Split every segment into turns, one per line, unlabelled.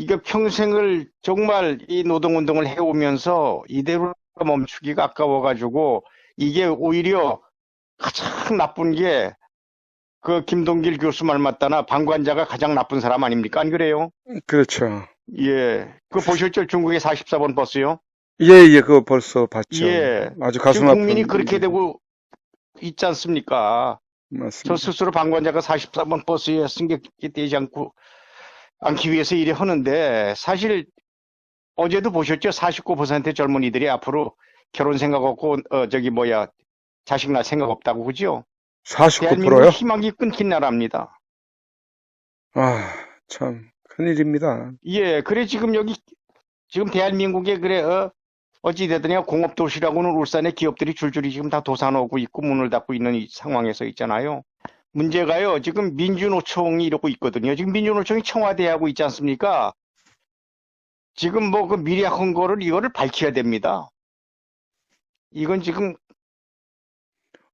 이게 평생을 정말 이 노동운동을 해오면서 이대로 멈추기가 아까워가지고 이게 오히려 가장 나쁜 게 그 김동길 교수 말 맞다나 방관자가 가장 나쁜 사람 아닙니까? 안 그래요?
그렇죠.
예. 그 보셨죠? 중국의 44번 버스요?
예, 예, 그거 벌써 봤죠.
예.
아주 가슴 아픈.
국민이 그렇게. 되고 있지 않습니까? 저
맞습니다.
스스로 방관자가 44번 버스에 승객이 되지 않고 않기 위해서 일을 하는데 사실 어제도 보셨죠? 49%의 젊은이들이 앞으로 결혼 생각 없고 어 저기 뭐야 자식 낳을 생각 없다고 그죠? 대한민국
49%요?
희망이 끊긴 나라입니다.
아, 참, 큰일입니다.
예, 그래 지금 여기 지금 대한민국에 그래 어 어찌 됐더니 공업 도시라고는 울산의 기업들이 줄줄이 지금 다 도산오고 있고 문을 닫고 있는 이 상황에서 있잖아요. 문제가요. 지금 민주노총이 이러고 있거든요. 지금 민주노총이 청와대하고 있지 않습니까? 지금 뭐 그 미약한 거를 이거를 밝혀야 됩니다. 이건 지금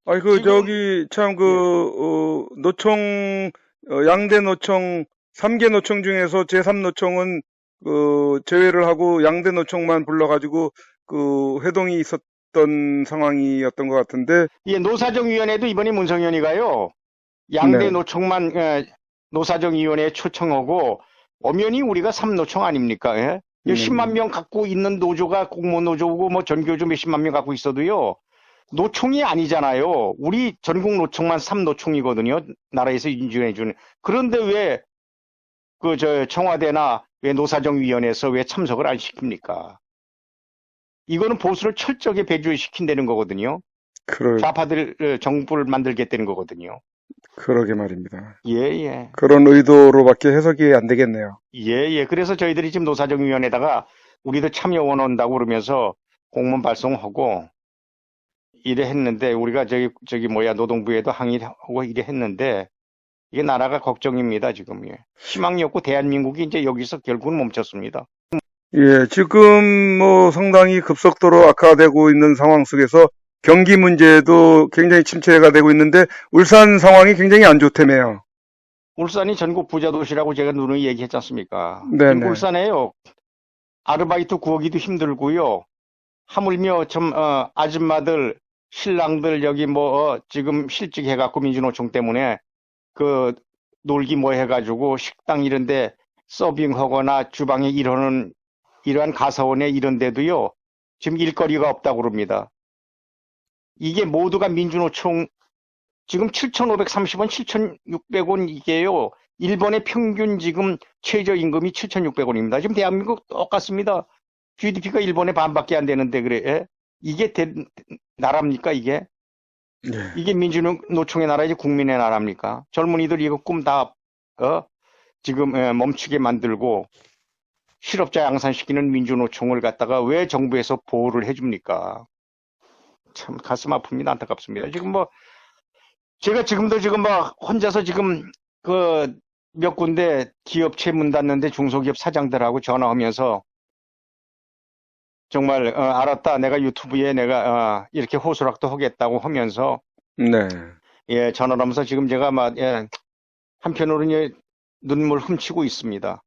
아이, 그,
지금-
저기, 참, 그, 어, 노총, 어, 양대 노총, 3개 노총 중에서 제3 노총은, 그, 제외를 하고 양대 노총만 불러가지고, 그, 회동이 있었던 상황이었던 것 같은데,
예, 노사정위원회도 이번에 문성현이가요. 양대
네.
노총만 에, 노사정위원회에 초청하고 엄연히 우리가 삼노총 아닙니까? 예? 이
음.
10만 명 갖고 있는 노조가 공무원 노조고 뭐 전교조 몇십만 명 갖고 있어도요. 노총이 아니잖아요. 우리 전국 노총만 삼노총이거든요. 나라에서 인정해 주는. 그런데 왜 그 저 청와대나 왜 노사정위원회에서 왜 참석을 안 시킵니까? 이거는 보수를 철저하게 배제시킨다는 거거든요.
그러,
좌파들 어, 정부를 만들겠다는 거거든요.
그러게 말입니다.
예, 예.
그런 의도로밖에 해석이 안 되겠네요.
예, 예. 그래서 저희들이 지금 노사정위원회에다가 우리도 참여 원한다고 그러면서 공문 발송하고 이래 했는데 우리가 저기 저기 뭐야 노동부에도 항의하고 이래 했는데 이게 나라가 걱정입니다, 지금. 예. 희망이 없고 대한민국이 이제 여기서 결국은 멈췄습니다.
예, 지금 뭐 상당히 급속도로 악화되고 있는 상황 속에서 경기 문제도 굉장히 침체가 되고 있는데 울산 상황이 굉장히 안 좋다며요.
울산이 전국 부자 도시라고 제가 누누이 얘기했지 않습니까?
네네.
울산에요. 아르바이트 구하기도 힘들고요. 하물며 좀 어, 아줌마들, 신랑들 여기 뭐 어, 지금 실직 해갖고 민주노총 때문에 그 놀기 뭐 해가지고 식당 이런데 서빙하거나 주방에 일하는 이러한 가사원에 이런 데도요. 지금 일거리가 없다고 그럽니다. 이게 모두가 민주노총 지금 7,530원, 7,600원 이게요. 일본의 평균 지금 최저임금이 7,600원입니다. 지금 대한민국 똑같습니다. GDP가 일본의 반밖에 안 되는데 그래. 예? 이게 대- 나라입니까 이게?
예.
이게 민주노총의 나라이지 국민의 나라입니까? 젊은이들 이거 꿈다 어? 지금 예, 멈추게 만들고 실업자 양산시키는 민주노총을 갖다가 왜 정부에서 보호를 해줍니까? 참 가슴 아픕니다. 안타깝습니다. 지금 뭐 제가 지금도 지금 막 혼자서 지금 그 몇 군데 기업체 문 닫는데 중소기업 사장들하고 전화하면서 정말 어, 알았다. 내가 유튜브에 내가 어, 이렇게 호소락도 하겠다고 하면서
네.
예, 전화를 하면서 지금 제가 막 예, 한편으로는 예, 눈물 훔치고 있습니다.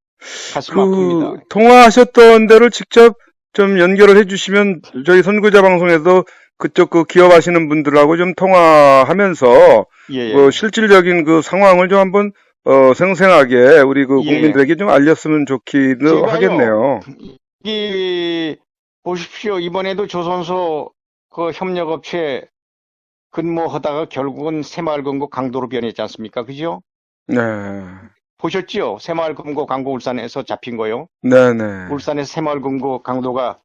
가슴
그
아픕니다.
통화하셨던 데를 직접 좀 연결을 해주시면 저희 선구자 방송에서 그쪽 그 기업 하시는 분들하고 좀 통화하면서
예, 예.
그 실질적인 그 상황을 좀 한번 어, 생생하게 우리 그
예, 예.
국민들에게 좀 알렸으면 좋기도
제가요.
하겠네요.
이 보십시오. 이번에도 조선소 그 협력업체 근무하다가 결국은 새마을금고 강도로 변했지 않습니까? 그죠?
네.
보셨죠? 새마을금고 강도 울산에서 잡힌 거요.
네네.
울산에서 새마을금고 강도가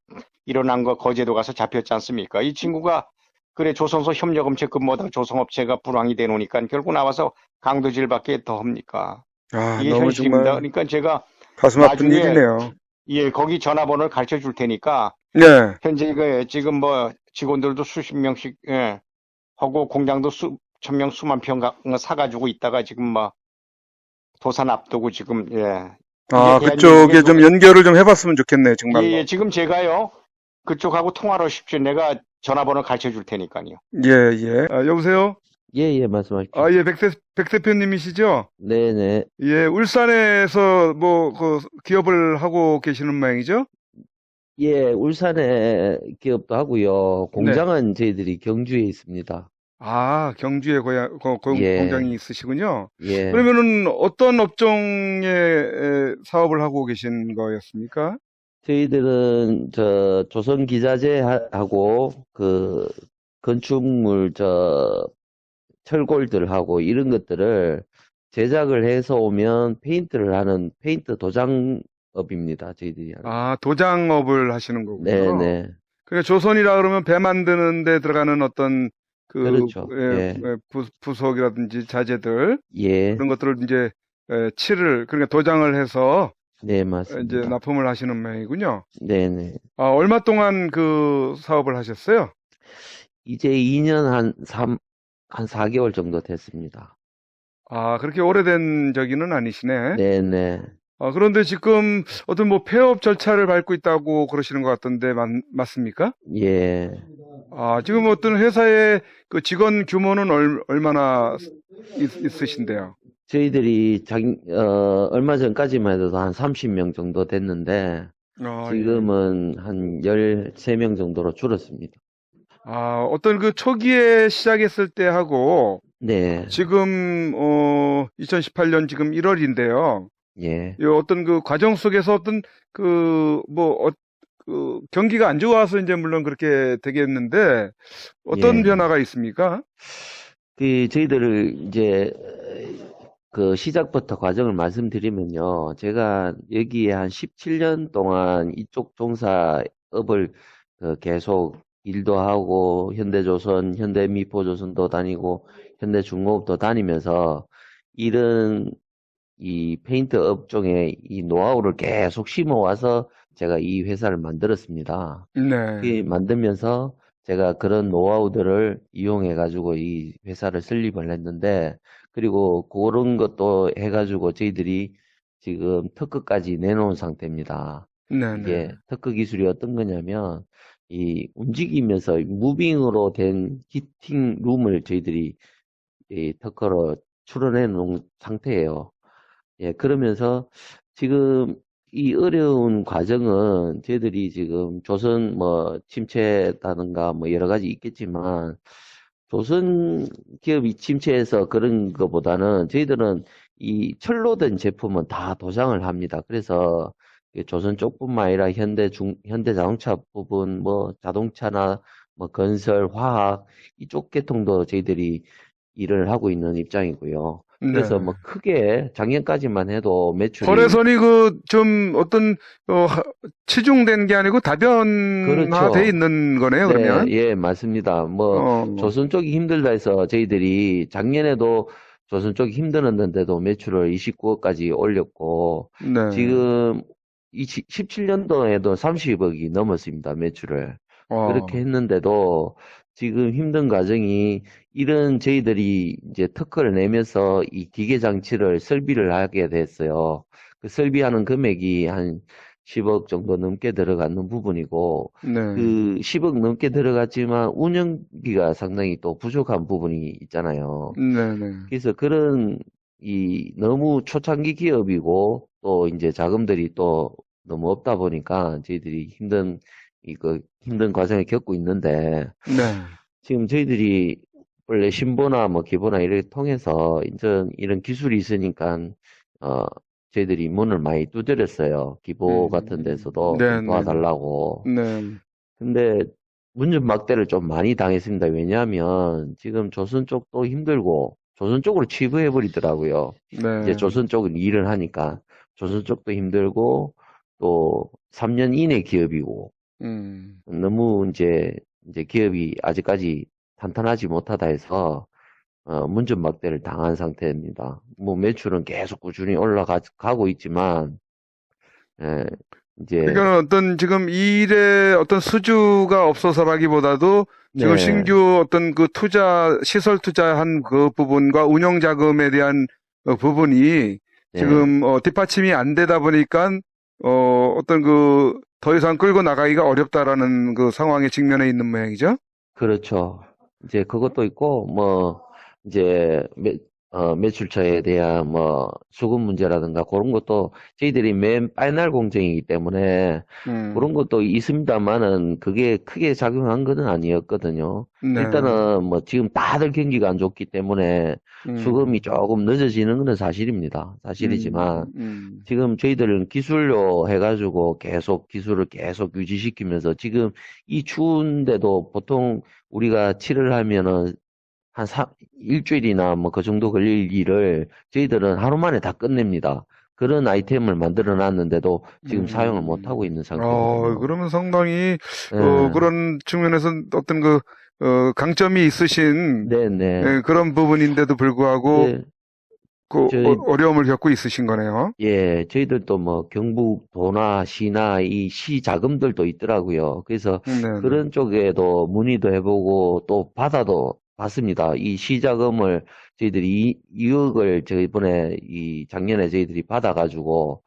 일어난 거 거제도 가서 잡혔지 않습니까? 이 친구가 그래 조선소 협력업체 근무하다가 조성업체가 불황이 되노니까 결국 나와서 강도질밖에 더 합니까?
아,
이게
너무
현실입니다.
정말
그러니까 제가
가슴 아픈
나중에
일이네요.
예 거기 전화번호를 가르쳐 줄 테니까
네.
현재 그 지금 뭐 직원들도 수십 명씩 예, 하고 공장도 수 천 명 수만 평 가- 사가지고 있다가 지금 뭐 도산 앞두고 지금 예.
아, 그쪽에 좀 연결을 좀 해봤으면 좋겠네요, 정말로.
예, 예, 지금 제가요 그쪽하고 통화를 하십시오. 내가 전화번호 가르쳐 줄 테니까요.
예, 예. 아, 여보세요?
예, 예, 말씀하십시오.
아, 예, 백세, 백 대표님이시죠?
네네.
예, 울산에서 뭐, 그, 기업을 하고 계시는 모양이죠?
예, 울산에 기업도 하고요.
네.
공장은 저희들이 경주에 있습니다.
아, 경주에 고향, 고- 고-
예.
공장이 있으시군요.
예.
그러면은 어떤 업종의 에, 사업을 하고 계신 거였습니까?
저희들은 저 조선 기자재하고 그 건축물 저 철골들하고 이런 것들을 제작을 해서 오면 페인트를 하는 페인트 도장업입니다. 저희들이 하는.
아, 도장업을 하시는 거군요.
네네.
그러니까 조선이라 그러면 배 만드는 데 들어가는 어떤 그
그렇죠.
예,
예.
예, 부, 부속이라든지 자재들
예.
그런 것들을 이제 에, 칠을 그러니까 도장을 해서
네,
이제
맞습니다.
납품을 하시는 모양이군요.
네네.
아, 얼마 동안 그 사업을 하셨어요?
이제 2년 한 3, 한 4개월 정도 됐습니다.
아, 그렇게 오래된 저기는 아니시네.
네네.
아, 그런데 지금 어떤 뭐 폐업 절차를 밟고 있다고 그러시는 것 같던데 맞, 맞습니까?
예.
아, 지금 어떤 회사의 그 직원 규모는 얼, 얼마나 있, 있으신데요?
저희들이 작, 어, 얼마 전까지만 해도 한 30명 정도 됐는데,
아, 예.
지금은 한 13명 정도로 줄었습니다.
아, 어떤 그 초기에 시작했을 때 하고
네.
지금 어 2018년 지금 1월인데요.
예.
이 어떤 그 과정 속에서 어떤 그 뭐 어, 그 경기가 안 좋아서 이제 물론 그렇게 되겠는데 어떤
예.
변화가 있습니까?
그, 저희들을 이제, 그 시작부터 과정을 말씀드리면요. 제가 여기에 한 17년 동안 이쪽 종사업을 그 계속 일도 하고, 현대조선, 현대미포조선도 다니고, 현대중공업도 다니면서, 이런 이 페인트 업종에 이 노하우를 계속 심어와서 제가 이 회사를 만들었습니다.
네.
이 만들면서 제가 그런 노하우들을 이용해 가지고 이 회사를 설립을 했는데 그리고 그런 것도 해 가지고 저희들이 지금 특허까지 내놓은 상태입니다.
네,
이게
네.
특허 기술이 어떤 거냐면 이 움직이면서 무빙으로 된 히팅 룸을 저희들이 이 특허로 출원해 놓은 상태예요. 예, 그러면서 지금 이 어려운 과정은 저희들이 지금 조선 뭐 침체다든가 뭐 여러 가지 있겠지만 조선 기업이 침체해서 그런 것보다는 저희들은 이 철로 된 제품은 다 도장을 합니다. 그래서 이 조선 쪽뿐만 아니라 현대 중, 현대 자동차 부분, 뭐 자동차나 뭐 건설, 화학 이쪽 계통도 저희들이 일을 하고 있는 입장이고요. 그래서
네.
뭐 크게 작년까지만 해도 매출이
거래선이 그 좀 어떤 어, 하- 치중된 게 아니고 다변화돼
그렇죠.
있는 거네요,
네,
그러면.
예, 맞습니다. 뭐
어,
조선 쪽이 힘들다 해서 저희들이 작년에도 조선 쪽이 힘들었는데도 매출을 29억까지 올렸고
네.
지금 17년도에도 30억이 넘었습니다, 매출을.
어,
그렇게 했는데도 지금 힘든 과정이 이런 저희들이 이제 특허를 내면서 이 기계 장치를 설비를 하게 됐어요. 그 설비하는 금액이 한 10억 정도 넘게 들어가는 부분이고
네.
그 10억 넘게 들어갔지만 운영비가 상당히 또 부족한 부분이 있잖아요.
네, 네.
그래서 그런 이 너무 초창기 기업이고 또 이제 자금들이 또 너무 없다 보니까 저희들이 힘든 이거 힘든 과정을 겪고 있는데
네.
지금 저희들이 원래 신보나 뭐 기보나 이렇게 통해서 이런 이런 기술이 있으니까 어 저희들이 문을 많이 두드렸어요. 기보
음.
같은 데서도
네,
좀
네.
도와달라고.
네.
근데 문전 막대를 좀 많이 당했습니다. 왜냐하면 지금 조선 쪽도 힘들고 조선 쪽으로 취부해 버리더라고요.
네.
이제 조선 쪽은 일을 하니까 조선 쪽도 힘들고 또 3년 이내 기업이고
음.
너무 이제 이제 기업이 아직까지 탄탄하지 못하다 해서 어, 문전 막대를 당한 상태입니다. 뭐 매출은 계속 꾸준히 올라가고 있지만 예, 이제
그러니까 어떤 지금 일에 어떤 수주가 없어서라기보다도 지금
네.
신규 어떤 그 투자, 시설 투자한 그 부분과 운영 자금에 대한 어, 부분이
네.
지금 어, 뒷받침이 안 되다 보니까 어, 어떤 그 더 이상 끌고 나가기가 어렵다라는 그 상황에 직면해 있는 모양이죠.
그렇죠. 이제 그것도 있고, 뭐, 이제 매, 어, 매출처에 대한 뭐 수급 문제라든가 그런 것도 저희들이 맨 파이널 공정이기 때문에
음,
그런 것도 있습니다만은 그게 크게 작용한 것은 아니었거든요.
네.
일단은 뭐 지금 다들 경기가 안 좋기 때문에
음,
수급이 조금 늦어지는 것은 사실입니다. 사실이지만
음,
지금 저희들은 기술료 해가지고 계속 기술을 계속 유지시키면서 지금 이 추운데도 보통 우리가 칠을 하면은 한 사, 일주일이나 뭐 그 정도 걸릴 일을 저희들은 하루 만에 다 끝냅니다. 그런 아이템을 만들어 놨는데도 지금
음.
사용을 못 하고 있는
어,
상태거든요.
그러면 상당히
예.
어, 그런 측면에서 어떤 그 어, 강점이 있으신
네네.
예, 그런 부분인데도 불구하고
예,
그
저희-
어, 어려움을 겪고 있으신 거네요.
예, 저희들도 뭐 경북 도나 시나 이 시 자금들도 있더라고요. 그래서
네,
그런 쪽에도 문의도 해보고 또 받아도 봤습니다. 이 시자금을 저희들이 2억을 저희번에 이 작년에 저희들이 받아가지고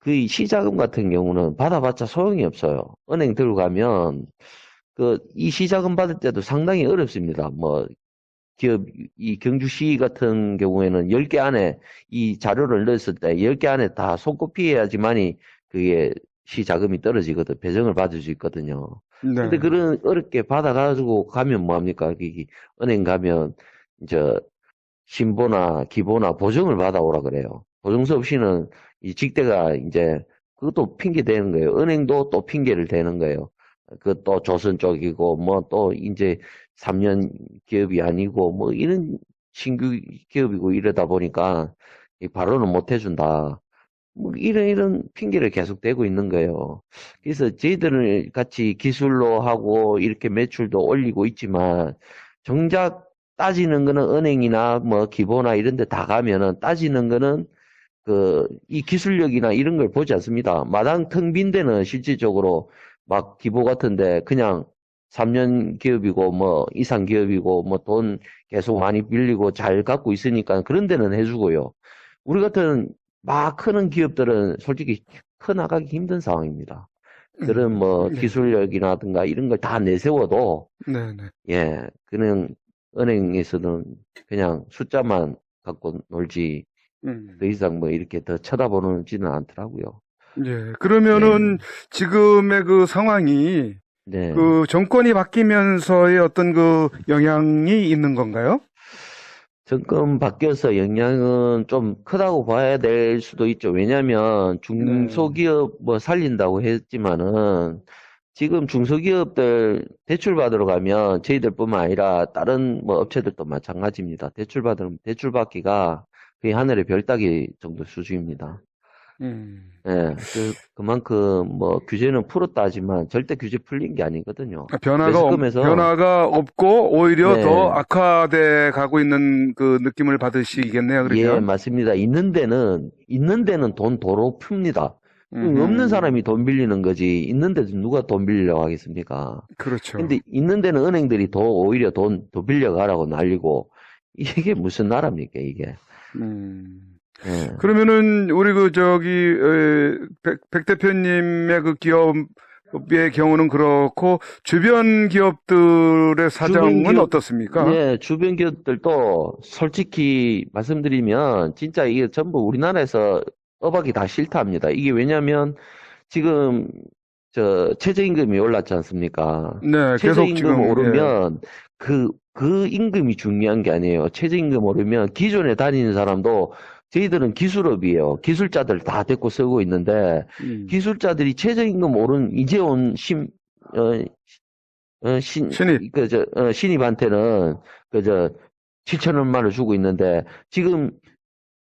그이 시자금 같은 경우는 받아봤자 소용이 없어요. 은행 들어가면 그 이 시자금 받을 때도 상당히 어렵습니다. 뭐 기업 이 경주시 같은 경우에는 10개 안에 이 자료를 넣었을 때 10개 안에 다 손꼽히어야지만이 그게 시자금이 떨어지거든. 배정을 받을 수 있거든요.
네.
근데 그런 어렵게 받아가지고 가면 뭐합니까? 이 은행 가면 이제 신보나 기보나 보증을 받아오라 그래요. 보증서 없이는 이 직대가 이제 그것도 핑계 대는 거예요. 은행도 또 핑계를 대는 거예요. 그 또 조선 쪽이고 뭐 또 이제 3년 기업이 아니고 뭐 이런 신규 기업이고 이러다 보니까 이 발언을 못 해준다. 뭐 이런 이런 핑계를 계속 대고 있는 거예요. 그래서 저희들은 같이 기술로 하고 이렇게 매출도 올리고 있지만 정작 따지는 거는 은행이나 뭐 기보나 이런 데 다 가면은 따지는 거는 그 이 기술력이나 이런 걸 보지 않습니다. 마당 텅 빈 데는 실질적으로 막 기보 같은데 그냥 3년 기업이고 뭐 이상 기업이고 뭐 돈 계속 많이 빌리고 잘 갖고 있으니까 그런 데는 해주고요. 우리 같은 막 크는 기업들은 솔직히 커 나가기 힘든 상황입니다. 그런 뭐
네.
기술력이라든가 이런 걸 다 내세워도
네, 네.
예, 그냥 은행에서는 그냥 숫자만 갖고 놀지
음.
더 이상 뭐 이렇게 더 쳐다보지는 않더라고요.
예. 그러면은 지금의 그 상황이
네.
그 정권이 바뀌면서의 어떤 그 영향이 있는 건가요?
정권 바뀌어서 영향은 좀 크다고 봐야 될 수도 있죠. 왜냐하면 중소기업 뭐 살린다고 했지만은 지금 중소기업들 대출 받으러 가면 저희들뿐만 아니라 다른 뭐 업체들도 마찬가지입니다. 대출 받으면 대출 받기가 거의 하늘의 별 따기 정도 수준입니다.
음.
예, 그, 그만큼 뭐 규제는 풀었다 하지만 절대 규제 풀린 게 아니거든요.
아, 변화가 없, 변화가 없고 오히려
네.
더 악화돼 가고 있는 그 느낌을 받으시겠네요. 그렇죠?
예, 맞습니다. 있는 데는, 있는 데는 돈 도로 풉니다.
음흠.
없는 사람이 돈 빌리는 거지, 있는 데도 누가 돈 빌리려고 하겠습니까?
그렇죠.
근데 있는 데는 은행들이 더 오히려 돈 더 빌려가라고 날리고, 이게 무슨 나라입니까, 이게?
음.
예.
그러면은 우리 그 저기 에, 백, 백 대표님의 그 기업의 경우는 그렇고 주변 기업들의 사정은
기업-
어떻습니까?
네, 주변 기업들도 솔직히 말씀드리면 진짜 이게 전부 우리나라에서 어박이 다 싫다합니다. 이게 왜냐면 지금 저 최저임금이 올랐지 않습니까?
네, 계속
최저임금
지금 예.
오르면 그, 그 임금이 중요한 게 아니에요. 최저임금 오르면 기존에 다니는 사람도 저희들은 기술업이에요. 기술자들 다 데리고 쓰고 있는데
음.
기술자들이 최저임금 오른 이제 온 신, 어, 어, 신,
신입.
그, 저, 어, 신입한테는 그, 저, 7천 얼마를 주고 있는데 지금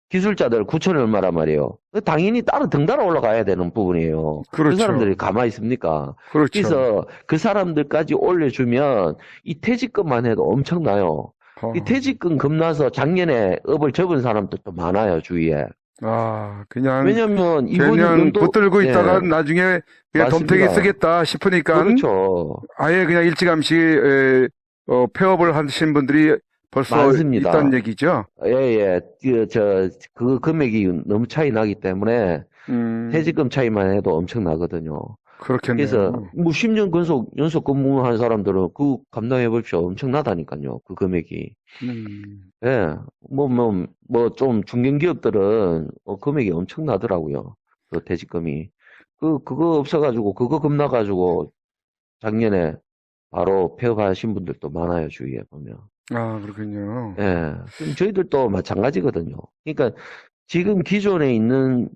기술자들 9천 얼마란 말이에요. 그 당연히 따로 등달아 올라가야 되는 부분이에요. 그
그렇죠.
사람들이 가만히 있습니까?
그렇죠.
그래서 그 사람들까지 올려주면 이 퇴직금만 해도 엄청나요.
어.
이 퇴직금 겁나서 작년에 업을 접은 사람들도 많아요, 주위에.
아, 그냥
왜냐면 이분이
붙들고
예,
있다가 나중에 그냥. 덤태기 쓰겠다 싶으니까
그렇죠.
아예 그냥 일찌감치 에, 어, 폐업을 하신 분들이 벌써
많습니다.
있다는 얘기죠.
예, 예. 그, 저, 그 금액이 너무 차이 나기 때문에
음,
퇴직금 차이만 해도 엄청 나거든요.
그렇겠네요.
그래서 뭐 10년 연속 연속 근무한 사람들은 그 감당해 보십시오. 엄청나다니까요. 그 금액이.
음,
예. 뭐뭐뭐 좀 중견 기업들은 어, 금액이 엄청나더라고요. 그 퇴직금이. 그 그거 없어 가지고 그거 겁나 가지고 작년에 바로 폐업하신 분들도 많아요 주위에 보면.
아, 그렇군요.
예. 그럼 저희들도 마찬가지거든요. 그러니까 지금 기존에 있는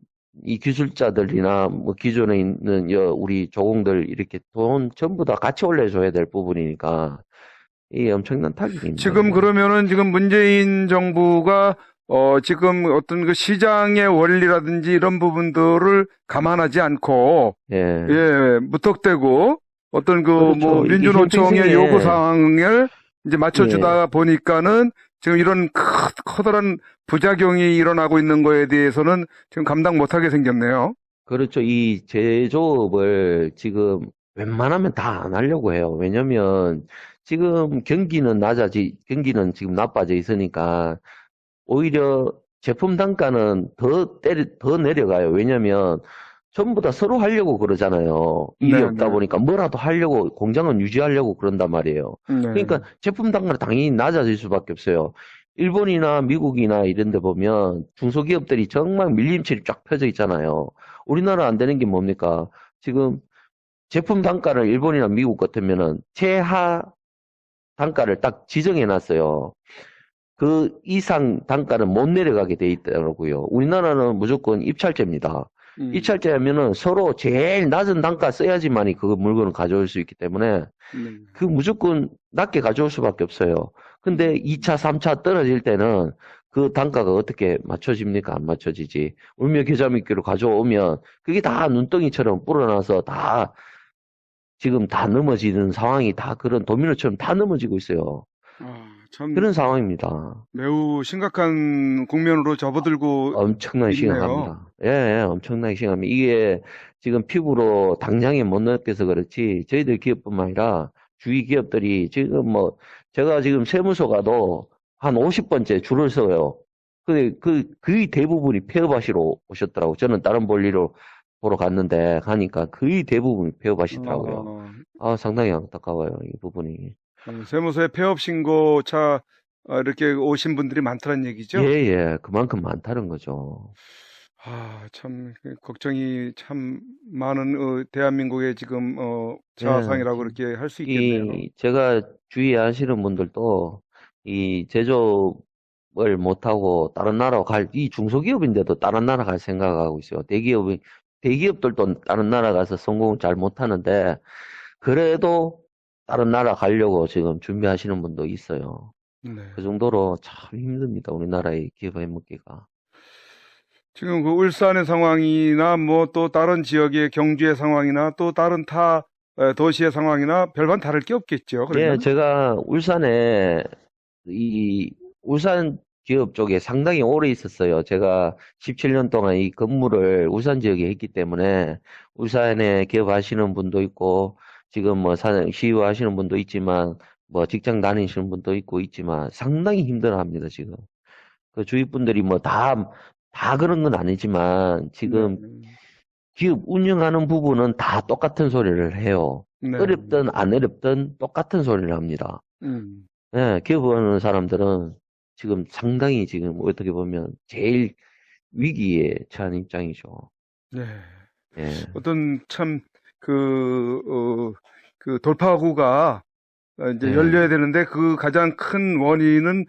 이 기술자들이나 뭐 기존에 있는 여 우리 조공들 이렇게 돈 전부 다 같이 올려줘야 될 부분이니까 이 엄청난 있는
지금. 그러면은 지금 문재인 정부가 어 지금 어떤 그 시장의 원리라든지 이런 부분들을 감안하지 않고
예.
예 무턱대고 어떤 그
그렇죠.
뭐 민주노총의 요구 사항을 이제 맞춰주다
예.
보니까는 지금 이런 크, 커다란 부작용이 일어나고 있는 거에 대해서는 지금 감당 못하게 생겼네요.
그렇죠. 이 제조업을 지금 웬만하면 다 안 하려고 해요. 왜냐면 지금 경기는 낮아지, 경기는 지금 나빠져 있으니까 오히려 제품 단가는 더 때리, 더 내려가요. 왜냐면 전부 다 서로 하려고 그러잖아요. 일이
네,
없다
네.
보니까 뭐라도 하려고, 공장은 유지하려고 그런단 말이에요.
네.
그러니까 제품 단가는 당연히 낮아질 수밖에 없어요. 일본이나 미국이나 이런 데 보면 중소기업들이 정말 밀림칠이 쫙 펴져 있잖아요. 우리나라 안 되는 게 뭡니까? 지금 제품 단가를 일본이나 미국 같으면은 최하 단가를 딱 지정해 놨어요. 그 이상 단가는 못 내려가게 돼 있더라고요. 우리나라는 무조건 입찰제입니다.
음,
입찰제 하면은 서로 제일 낮은 단가 써야지만이 그 물건을 가져올 수 있기 때문에
네.
그 무조건 낮게 가져올 수밖에 없어요. 근데 2차, 3차 떨어질 때는 그 단가가 어떻게 맞춰집니까? 안 맞춰지지. 울며 겨자 믿기로 가져오면 그게 다 눈덩이처럼 불어나서 다 지금 다 넘어지는 상황이 다 그런 도미노처럼 다 넘어지고 있어요.
아, 참
그런 상황입니다.
매우 심각한 국면으로 접어들고
엄청나게
있네요.
심각합니다. 예, 예, 엄청나게 심각합니다. 이게 지금 피부로 당장에 못 느껴서 그렇지 저희들 기업뿐만 아니라 주위 기업들이 지금 뭐 제가 지금 세무서 가도 한 50번째 줄을 서요. 근데 그 거의 대부분이 폐업하시러 오셨더라고. 저는 다른 볼일로 보러 갔는데 가니까 거의 대부분이 폐업하시더라고요.
어,
아, 상당히 안타까워요, 이 부분이.
어, 세무서에 폐업 신고차 어, 이렇게 오신 분들이 많다는 얘기죠?
예, 예, 그만큼 많다는 거죠.
아, 참그 걱정이 참 많은 어, 대한민국의 지금 어,
네.
자화상이라고 그렇게 할 수 있겠네요.
이 제가 주의하시는 분들도 이 제조업을 못하고 다른 나라 갈, 이 중소기업인데도 다른 나라 갈 생각하고 있어요. 대기업이, 대기업들도 다른 나라 가서 성공을 잘 못하는데, 그래도 다른 나라 가려고 지금 준비하시는 분도 있어요.
네.
그 정도로 참 힘듭니다. 우리나라의 기업 해먹기가.
지금 그 울산의 상황이나 뭐 또 다른 지역의 경주의 상황이나 또 다른 타 에, 도시의 상황이나 별반 다를 게 없겠죠.
예,
그러면
제가 울산에 이 울산 기업 쪽에 상당히 오래 있었어요. 제가 17년 동안 이 근무를 울산 지역에 했기 때문에 울산에 기업 하시는 분도 있고 지금 뭐 사장 CEO 하시는 분도 있지만 뭐 직장 다니시는 분도 있고 있지만 상당히 힘들어합니다, 지금. 그 주위 분들이 뭐 다다 그런 건 아니지만 지금 기업 운영하는 부분은 다 똑같은 소리를 해요.
네. 네.
어렵든 안 어렵든 똑같은 소리를 합니다.
음.
예, 기업하는 사람들은 지금 상당히 지금 어떻게 보면 제일 위기에 처한 입장이죠.
네.
예,
어떤 참 그, 어, 그 돌파구가 어, 이제
네.
열려야 되는데 그 가장 큰 원인은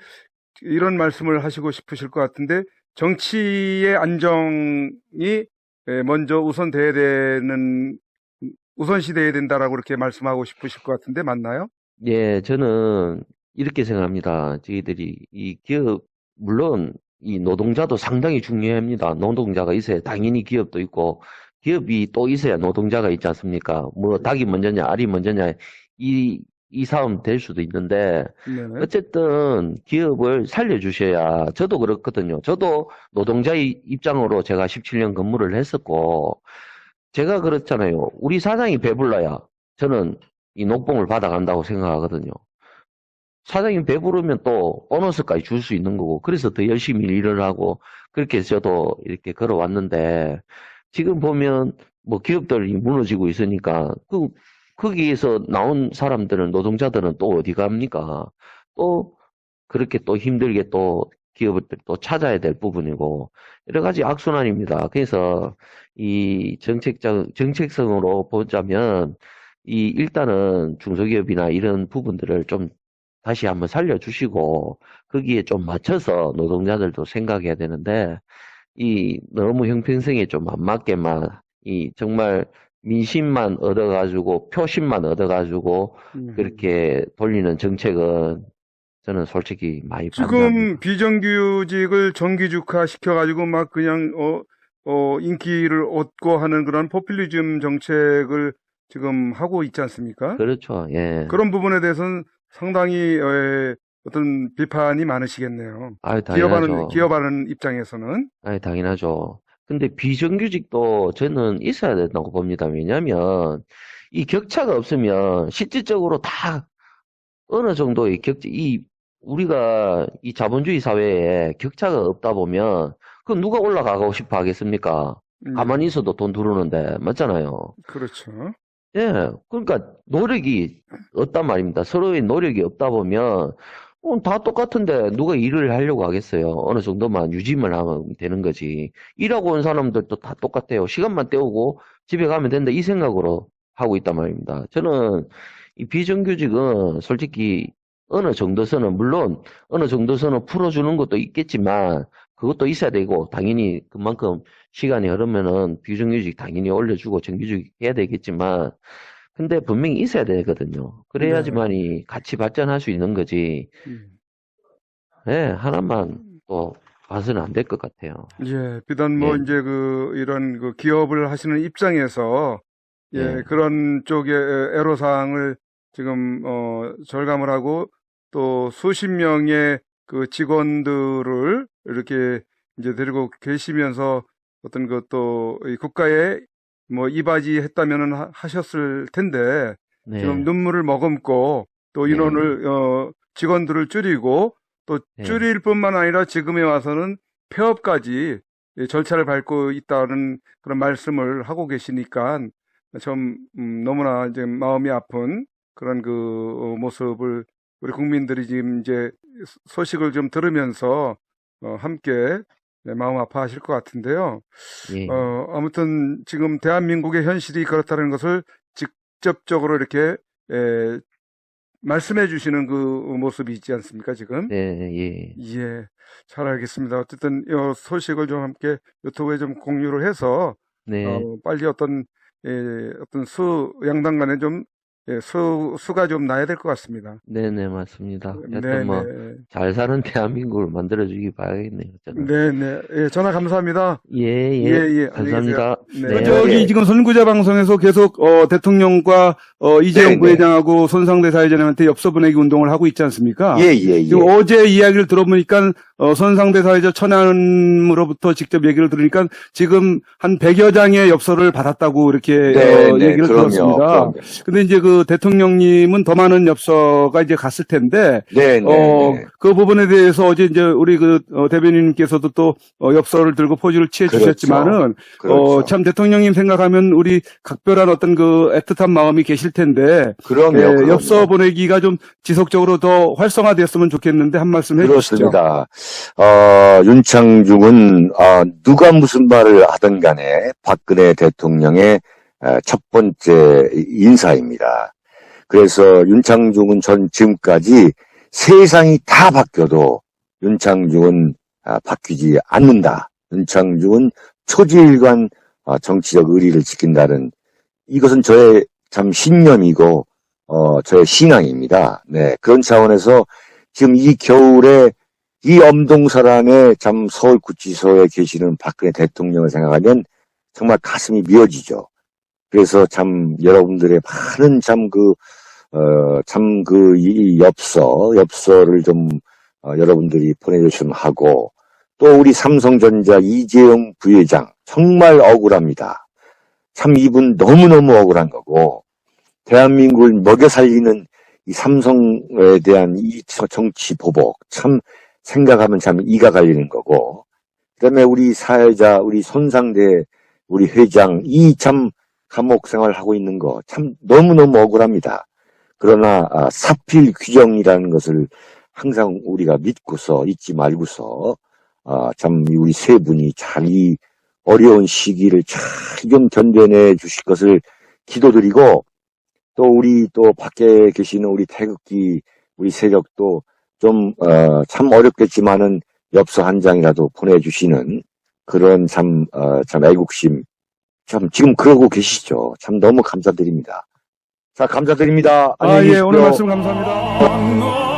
이런 말씀을 하시고 싶으실 것 같은데 정치의 안정이 예, 먼저 우선돼야 되는 우선시돼야 된다라고 그렇게 말씀하고 싶으실 것 같은데 맞나요?
예, 저는 이렇게 생각합니다. 저희들이 이 기업, 물론 이 노동자도 상당히 중요합니다. 노동자가 있어야 당연히 기업도 있고, 기업이 또 있어야 노동자가 있지 않습니까? 뭐 닭이 먼저냐, 알이 먼저냐, 이, 이 싸움 될 수도 있는데,
네.
어쨌든 기업을 살려주셔야 저도 그렇거든요. 저도 노동자 의 입장으로 제가 17년 근무를 했었고 제가 그렇잖아요. 우리 사장이 배불러야 저는 이 녹봉을 받아간다고 생각하거든요. 사장이 배부르면 또 보너스까지 줄 수 있는 거고 그래서 더 열심히 일을 하고 그렇게 해서 저도 이렇게 걸어왔는데 지금 보면 뭐 기업들이 무너지고 있으니까 그 거기에서 나온 사람들은 노동자들은 또 어디 갑니까? 또 그렇게 또 힘들게 또 기업을 또 찾아야 될 부분이고 여러 가지 악순환입니다. 그래서 이 정책적 정책성으로 보자면 이 일단은 중소기업이나 이런 부분들을 좀 다시 한번 살려주시고 거기에 좀 맞춰서 노동자들도 생각해야 되는데 이 너무 형평성에 좀 안 맞게만 이 정말 민심만 얻어가지고 표심만 얻어가지고
음.
그렇게 돌리는 정책은 저는 솔직히 많이
지금
반대합니다.
비정규직을 정규직화 시켜가지고 막 그냥 어, 어, 인기를 얻고 하는 그런 포퓰리즘 정책을 지금 하고 있지 않습니까?
그렇죠. 예.
그런 부분에 대해서는 상당히 에, 어떤 비판이 많으시겠네요.
아유,
기업하는. 기업하는 입장에서는
아니, 당연하죠. 근데 비정규직도 저는 있어야 된다고 봅니다. 왜냐면, 이 격차가 없으면 실질적으로 다 어느 정도의 격차, 이, 우리가 이 자본주의 사회에 격차가 없다 보면, 그 누가 올라가고 싶어 하겠습니까?
음,
가만히 있어도 돈 들어오는데, 맞잖아요.
그렇죠.
예, 그러니까 노력이 없단 말입니다. 서로의 노력이 없다 보면 어, 다 똑같은데 누가 일을 하려고 하겠어요. 어느 정도만 유지만 하면 되는 거지. 일하고 온 사람들도 다 똑같아요. 시간만 때우고 집에 가면 된다 이 생각으로 하고 있단 말입니다. 저는 이 비정규직은 솔직히 어느 정도서는 물론 어느 정도서는 풀어주는 것도 있겠지만 그것도 있어야 되고 당연히 그만큼 시간이 흐르면은 비정규직 당연히 올려주고 정규직 해야 되겠지만 근데 분명히 있어야 되거든요. 그래야지만이 같이 발전할 수 있는 거지.
음.
예, 하나만 또 봐서는 안 될 것 같아요.
예, 비단 뭐
예.
이제 그 이런 그 기업을 하시는 입장에서 예,
예.
그런 쪽의 애로 사항을 지금 어 절감을 하고 또 수십 명의 그 직원들을 이렇게 이제 데리고 계시면서 어떤 것도 이 국가에 뭐 이바지 했다면은 하- 하셨을 텐데
네.
지금 눈물을 머금고 또
네.
인원을 어 직원들을 줄이고 또
네.
줄일 뿐만 아니라 지금에 와서는 폐업까지 이 절차를 밟고 있다는 그런 말씀을 하고 계시니까 좀 음, 너무나 이제 마음이 아픈 그런 그 어, 모습을 우리 국민들이 지금 이제 소식을 좀 들으면서 어, 함께 네, 마음 아파하실 것 같은데요.
예.
어, 아무튼 지금 대한민국의 현실이 그렇다는 것을 직접적으로 이렇게 에, 말씀해 주시는 그 모습이 있지 않습니까, 지금?
네, 예.
예, 잘 알겠습니다. 어쨌든 이 소식을 좀 함께 유튜브에 좀 공유를 해서
네.
어, 빨리 어떤 예, 어떤 수 양당 간에 좀 예, 수 수가 좀 나야 될 것 같습니다.
네, 네, 맞습니다.
네,
하여튼 뭐,
네.
잘 사는 대한민국을 만들어주기 바라겠네요. 저는.
네, 네. 예, 전화 감사합니다.
예, 예.
예, 예.
감사합니다.
계세요.
네.
저기 지금 선구자 방송에서 계속 어, 대통령과 어, 이재용
네, 네.
부회장하고 손상대 사회자님한테 엽서 보내기 운동을 하고 있지 않습니까?
예, 예, 예.
지금 어제 이야기를 들어보니까 어, 손상대 사회자 천안으로부터 직접 얘기를 들으니까 지금 한 100여 장의 엽서를 받았다고 이렇게
네,
어,
네,
얘기를
그럼요,
들었습니다. 근데 이제 그 대통령님은 더 많은 엽서가 이제 갔을 텐데
네, 네,
어,
네.
그 부분에 대해서 어제 이제 우리 그 어, 대변인께서도 또 어, 엽서를 들고 포즈를 취해
그렇죠.
주셨지만은
그렇죠.
어, 참 대통령님 생각하면 우리 각별한 어떤 그 애틋한 마음이 계실 텐데
그럼요,
예,
그럼요.
엽서 보내기가 좀 지속적으로 더 활성화되었으면 좋겠는데 한 말씀 해주시죠.
그렇습니다. 어, 윤창중은, 어, 누가 무슨 말을 하든 간에 박근혜 대통령의 어, 첫 번째 인사입니다. 그래서 윤창중은 전 지금까지 세상이 다 바뀌어도 윤창중은 아, 바뀌지 않는다. 윤창중은 초지일관 어, 정치적 의리를 지킨다는 이것은 저의 참 신념이고 어, 저의 신앙입니다. 네, 그런 차원에서 지금 이 겨울에 이 엄동설안에 참 서울구치소에 계시는 박근혜 대통령을 생각하면 정말 가슴이 미어지죠. 그래서 참 여러분들의 많은 참 그, 어, 참 그, 이 엽서, 엽서를 좀, 어, 여러분들이 보내주시면 하고, 또 우리 삼성전자 이재용 부회장, 정말 억울합니다. 참 이분 너무너무 억울한 거고, 대한민국을 먹여 살리는 이 삼성에 대한 이 저- 정치 보복, 참 생각하면 참 이가 갈리는 거고, 그 다음에 우리 사회자, 우리 손상대, 우리 회장, 이 참 감옥 생활하고 있는 거 참 너무너무 억울합니다. 그러나 아, 사필 규정이라는 것을 항상 우리가 믿고서 잊지 말고서 아, 참 우리 세 분이 잘 이 어려운 시기를 잘 좀 견뎌내 주실 것을 기도드리고 또 우리 또 밖에 계시는 우리 태극기 우리 세력도 좀 어, 참 어렵겠지만은 엽서 한 장이라도 보내주시는 그런 참, 어, 참 애국심 참 지금 그러고 계시죠. 참 너무 감사드립니다. 자 감사드립니다.
아,
안녕히
예,
계십시오.
오늘 말씀 감사합니다.